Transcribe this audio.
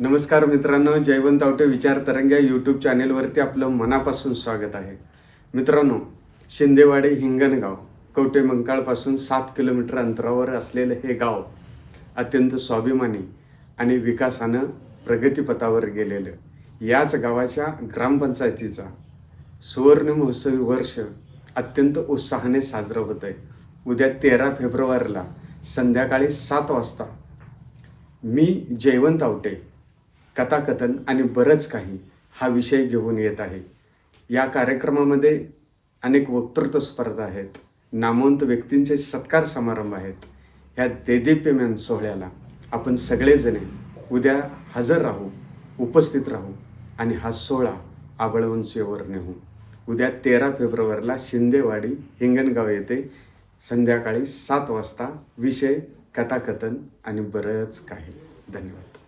नमस्कार मित्रांनो जयवंत आवटे विचार तरंग्या यूट्यूब चॅनेलवरती आपलं मनापासून स्वागत आहे. मित्रांनो शिंदेवाडी हिंगणगाव कवटे मंकाळपासून सात किलोमीटर अंतरावर असलेलं हे गाव अत्यंत स्वाभिमानी आणि विकासानं प्रगतीपथावर गेलेलं. याच गावाच्या ग्रामपंचायतीचा सुवर्ण महोत्सवी वर्ष अत्यंत उत्साहाने साजरं होत आहे उद्या तेरा फेब्रुवारीला संध्याकाळी सात वाजता मी जयवंत आवटे कथाकथन आणि बरंच काही हा विषय घेऊन येत आहे. या कार्यक्रमामध्ये अनेक वक्तृत्व स्पर्धा आहेत नामवंत व्यक्तींचे सत्कार समारंभ आहेत. ह्या देदीप्यमान सोहळ्याला आपण सगळेजणे उद्या हजर राहू उपस्थित राहू आणि हा सोहळा आबळवंशीवर नेऊ. उद्या तेरा फेब्रुवारीला शिंदेवाडी हिंगणगाव येथे संध्याकाळी सात वाजता विषय कथाकथन आणि बरंच काही. धन्यवाद.